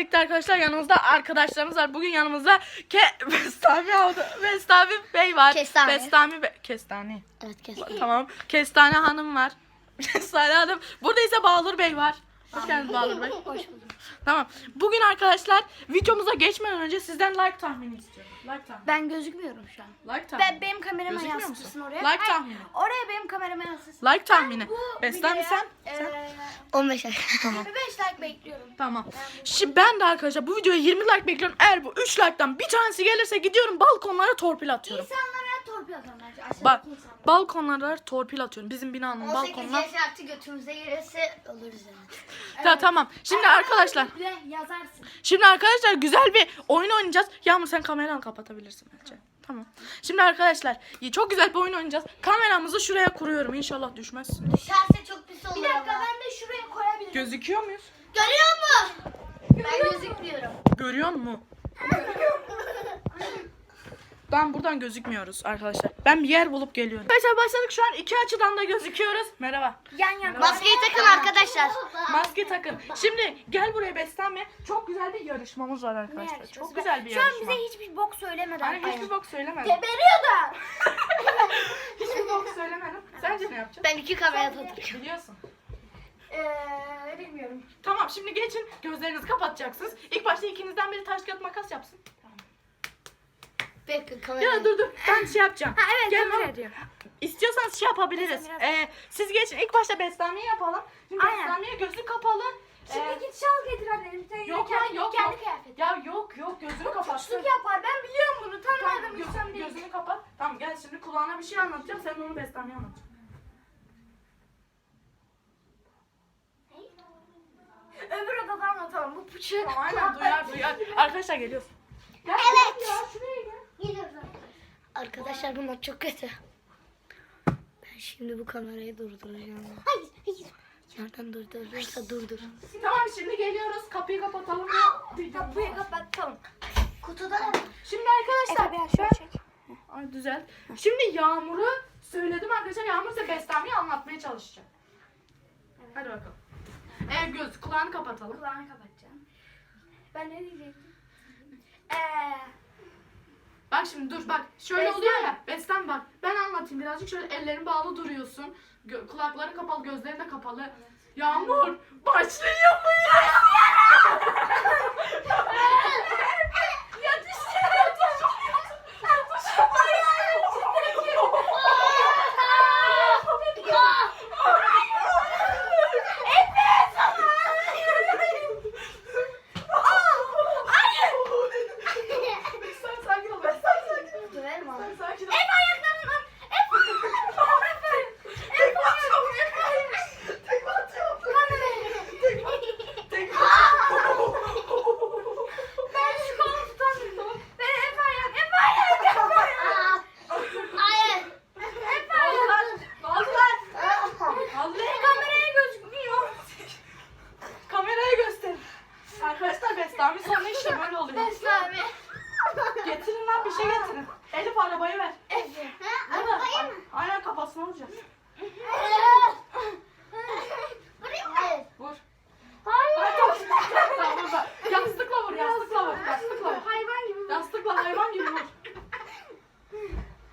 Birlikte arkadaşlar yanımızda arkadaşlarımız var. Bugün yanımızda Ke Bestami aldı. Bestami Bey var. Kestane. Bestami Bey. Kestane. Evet kes. Tamam. Kestane Hanım var. Kestane Hanım. Burada ise Bağlur Bey var. Hoş geldiniz Bağlur Bey. Hoş bulduk. Tamam. Bugün arkadaşlar videomuza geçmeden önce sizden like tahmini istiyorum. Like tahmini. Ben gözükmüyorum şu an. Like tahmini. Ben benim kamerama Gözükmüyor yansıtırsın musun? oraya. Like Hayır, tahmini. Oraya benim kamerama yansıtırsın. Like tahmini. Bu videoya, sen? eee, 15 ay. 25 like bekliyorum. Tamam. Şimdi ben de arkadaşlar bu videoya 20 like bekliyorum. Eğer bu 3 like'tan bir tanesi gelirse gidiyorum balkonlara torpil atıyorum. İnsanlara torpil bence. Aşağıdaki Bak insanlara. balkonlara torpil atıyorum. Bizim binanın 18 balkonuna. yaş artı götümüze girerse oluruz yani. Ta, tamam. Şimdi arkadaşlar. Yazarsın. Şimdi arkadaşlar güzel bir oyun oynayacağız. Yağmur sen kameranı kapatabilirsin bence. Tamam. Şimdi arkadaşlar çok güzel bir oyun oynayacağız. Kameramızı şuraya kuruyorum. İnşallah düşmez. Düşerse çok pis olur Bir dakika ama. ben de şuraya koyabilirim. Gözüküyor muyuz? Görüyor musun? Ben gözükmüyorum. Görüyor mu? Ben buradan gözükmüyoruz arkadaşlar. Ben bir yer bulup geliyorum. Arkadaşlar başladık şu an iki açıdan da gözüküyoruz. Merhaba. Yan yana. Maskeyi takın arkadaşlar. Maske takın. Şimdi gel buraya beslenme. Çok güzel bir yarışmamız var arkadaşlar. yarışması? Çok güzel bir Şu an yarışma. bize hiçbir bok söylemeden. Hani hiçbir bok söylemedim. Geberiyor da. Hiçbir bok söylemedim. Sence ne yapacaksın? Ben iki kamera tutacağım. Biliyorsun. Eee bilmiyorum. Tamam şimdi geçin. Gözlerinizi kapatacaksınız. İlk başta ikinizden biri taş kağıt makas yapsın. Bekle kamera. Ya dur dur. Ben şey yapacağım. Ha evet Gel kamera diyor. İstiyorsanız şey yapabiliriz. Biraz- Ee, siz geçin. İlk başta beslenmeyi yapalım. Şimdi Aynen. beslenmeye gözü kapalı. Şimdi Ee, git şal getir annem. Sen Yok kendi, lan yok kendi yok. kıyafet. Ya yok yok gözünü kapatsın. Suçluk yapar. Ben biliyorum bunu. Tamam, Tanımadım göz- insan değil. gözünü kapat. Tamam gel şimdi kulağına bir şey anlatacağım. Sen onu beslenmeyi anlat. Öbür odada anlatalım. Bu pıçı. Tamam aynen duyar duyar. Arkadaşlar geliyorsun. Gel, Evet. gel ya, şuraya gel. Arkadaşlar bunlar çok kötü. Ben şimdi bu kamerayı durduracağım. Hayır, hayır. Nereden durdurursa durdur. Tamam şimdi geliyoruz. Kapıyı kapatalım. Kapıyı kapatalım. Kutuda ne var? Şimdi arkadaşlar. çek. Ay güzel. Şimdi Yağmur'u söyledim arkadaşlar. Yağmur size beslenmeyi anlatmaya çalışacak. Hadi bakalım. Ee, göz kulağını kapatalım. Kulağını kapatacağım. Ben ne diyecektim? Bak şimdi dur bak. Şöyle Beslen. oluyor ya. Beslen bak. Ben anlatayım birazcık. Şöyle ellerin bağlı duruyorsun. Gö- kulakların kapalı, gözlerin de kapalı. Yağmur başlıyor mu ya? Beslen sakin ol. Beslen sakin ol. Döverim abi. Beslen sakin ol. Hep ayaklarından. Hep Tekme atıyorum. Tekme atıyorum. Tekme atıyorum. Tekme atıyorum. Ben şu kolu tutamıyorum. Ben hep ayak. Hep ayak. Hep ayak. Hayır. Hep Ne oldu ayak. lan? Ne oldu lan? Vallahi Kameraya gözükmüyor. Kameraya göster. Bestami sonra işte böyle oluyor. Beslami. Getirin lan bir şey getirin. Elif arabayı ver. Efe. Arabayı mı? Aynen kafasına vuracağız. Hayır. Vur. Hayır. Ay, tamam. Vur bak. Yastıkla vur, yastıkla vur, yastıkla vur. Hayvan gibi. Yastıkla hayvan gibi vur.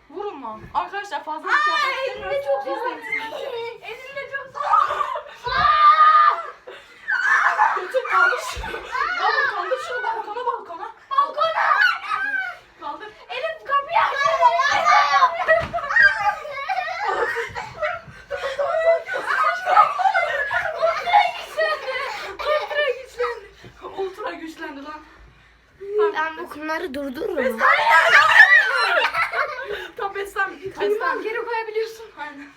Vurun lan. Arkadaşlar fazla bir şey yapmak istemiyoruz. Biz de soğuk. istemiyoruz. Elimde çok Götür kaldır şunu. Yavrum kaldır şunu balkona balkona. Balkona. Kaldır. Elif kapıyı aç. Ultra güçlendi. Ultra güçlendi lan. Kumları durdururum. Tam beslen. Tamam Beslen. geri koyabiliyorsun. Aynen.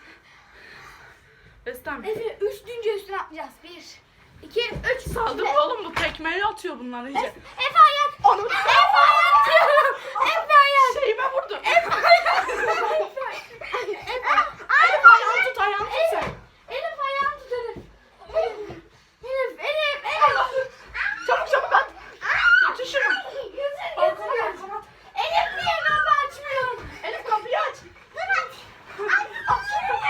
Beslen. Efe üç deyince üstüne atlayacağız. Bir, iki, üç. Saldır oğlum bu tekmeyi atıyor bunlar iyice. Efe ayak. Onu Efe ayak diyorum. Efe ayak. şeyime vurdu. Efe ayak. Efe. Elif ayağını tut ayağını tut sen. Elif ayağını tut Elif. Elif. Elif. Elif. Elif. Çabuk çabuk at. Götür şunu. Götür Balkona götür. balkona at. Elif niye kapı açmıyor? Elif kapıyı aç. Aç şunu.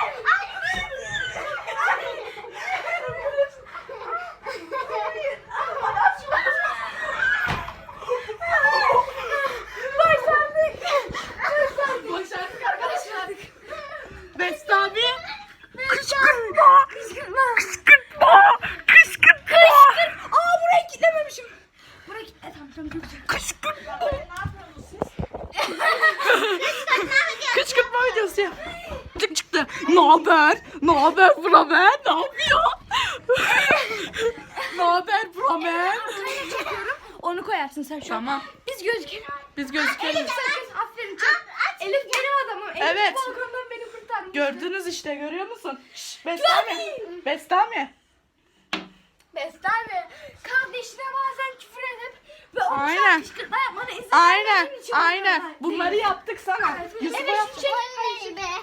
Haber? Ne haber Bramen? Ne yapıyor? ne haber Bramen? Onu koyarsın sen şu an. Tamam. Biz gözükelim. Biz gözükelim. Elif sakın. Aferin çok. Elif benim adamım. Elif Evet. balkondan beni kurtarmış. Gördünüz işte görüyor musun? Şşş, Bestami. Bestami. Bestami. Kardeşine bazen küfür edip ve onu Aynen. Kışkırtma yapmana izin Aynen. vermediğim için Aynen. bunlar. Bunları yaptık sana. Evet, Yusuf'a evet, yaptık. çek. Evet,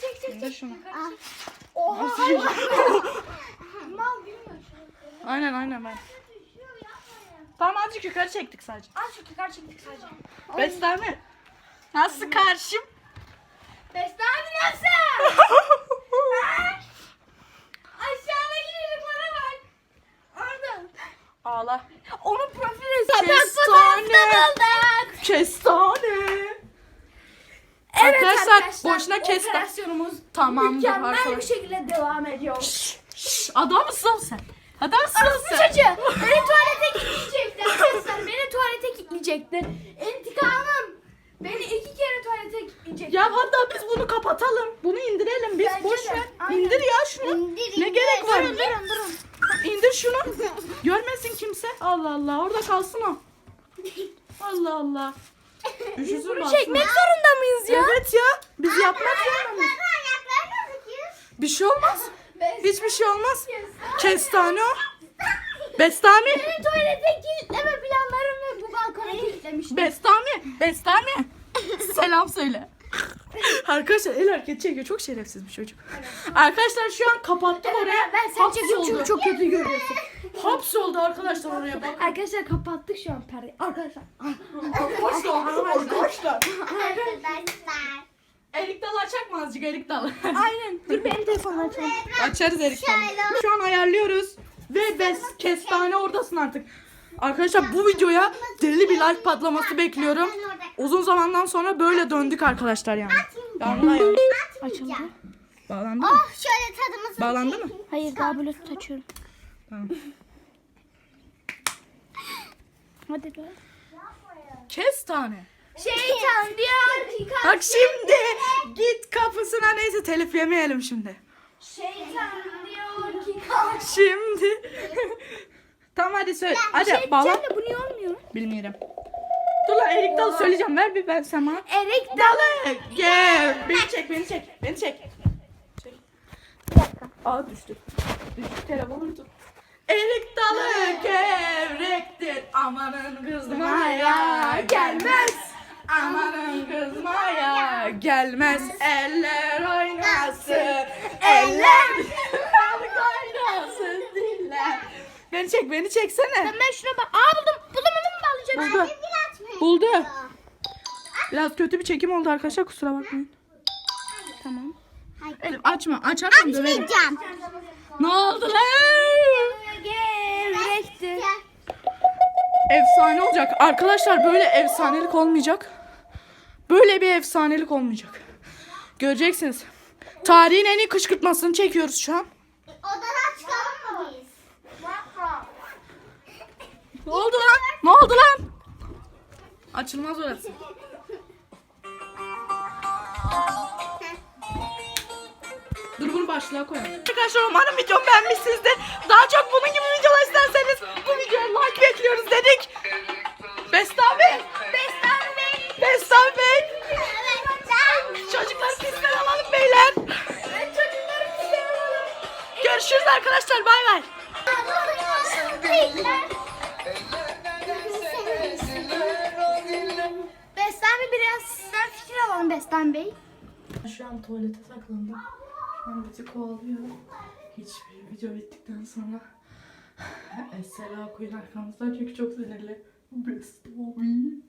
çek çek çek. şunu. Oha. Mal bilmiyor. Aynen aynen ben. Tamam azıcık yukarı çektik sadece. Az şu yukarı çektik sadece. Bestami. Nasıl karşım? Bestami nasıl? Aşağıda gidelim bana bak. Orada. Ağla. Onun profil hesabı Kestane. bulduk. Kestane. Arkadaşlar, arkadaşlar, boşuna kestane. Operasyonumuz Tamamdır mükemmel bir arkadaşlar. şekilde devam ediyor. Şşş, adam mısın sen? Adam mısın Bu sen? çocuğu beni tuvalete kilitleyecekti arkadaşlar. Beni tuvalete kilitleyecekti. İntikamım. Beni iki kere tuvalete kilitleyecekti. Ya hatta biz bunu kapatalım. Bunu indirelim biz. Bence Boş de. ver. Aynen. İndir ya şunu. ne gerek var? Durun durun durun. İndir şunu. Görmesin kimse. Allah Allah. Orada kalsın o. Allah Allah. Üşüsün Bunu baksın. çekmek zorunda mıyız ya? Evet ya. Biz yapmak zorundayız. Bir şey olmaz. Hiçbir şey olmaz. Kestane o. Bestami. Beni tuvalete kilitleme planlarım ve bu balkona kilitlemiştim. Bestami. Bestami. Selam söyle. Arkadaşlar el hareket çekiyor. Çok şerefsiz bir çocuk. Arkadaşlar şu an kapattık oraya. ben seni çekiyorum çünkü çok kötü görüyorsun. Hapsoldu arkadaşlar oraya bak. Arkadaşlar kapattık şu an perdeyi. Arkadaşlar. Arkadaşlar. Arkadaşlar. Erik dalı açak mı azıcık erik dalı? Aynen. Dur benim telefonum açalım. Açarız erik dalı. Şu an ayarlıyoruz. Ve bes kestane oradasın artık. Arkadaşlar bu videoya deli bir like patlaması bekliyorum. Uzun zamandan sonra böyle döndük arkadaşlar yani. Yani. Açıldı. Bağlandı mı? Şöyle tadımızı Bağlandı mı? Hayır daha bluetooth açıyorum. Tamam. Hadi dur. Kestane. Şeytan diyor ki Bak şimdi git kapısına neyse telif yemeyelim şimdi. Şeytan diyor ki Şimdi. tamam hadi söyle. Hadi bağla. Cemre bu niye olmuyor? Bilmiyorum. Dur lan Erik Dalı söyleyeceğim. Ver bir ben sana. Erik Dalı. Gel. Beni çek beni çek. Beni çek. Çek. Aa düştü. Düştü telefonu tut. Erik dalı gevrektir. Amanın kızmaya gelmez. Amanın kızmaya gelmez. Eller oynasın. Eller oynasın diller. Beni çek beni çeksene. Ben şuna bak. Aa buldum. Buldum onu mu bağlayacağım? Buldu. Buldu. Biraz kötü bir çekim oldu arkadaşlar kusura bakmayın. Tamam. Elif açma açarsan döverim. Açmayacağım. Ne oldu lan? Efsane olacak. Arkadaşlar böyle efsanelik olmayacak. Böyle bir efsanelik olmayacak. Göreceksiniz. Tarihin en iyi kışkırtmasını çekiyoruz şu an. Odadan çıkalım mı biz? Ne oldu lan? Ne oldu lan? Açılmaz orası. Dur bunu başlığa koyalım. Arkadaşlar umarım videomu beğenmişsinizdir. Daha Bestami Bey. Şu an tuvalete saklandım. Şu an bizi kovalıyor. Hiçbir video bittikten sonra Esra koyun arkamızdan çünkü çok sinirli. Bestami.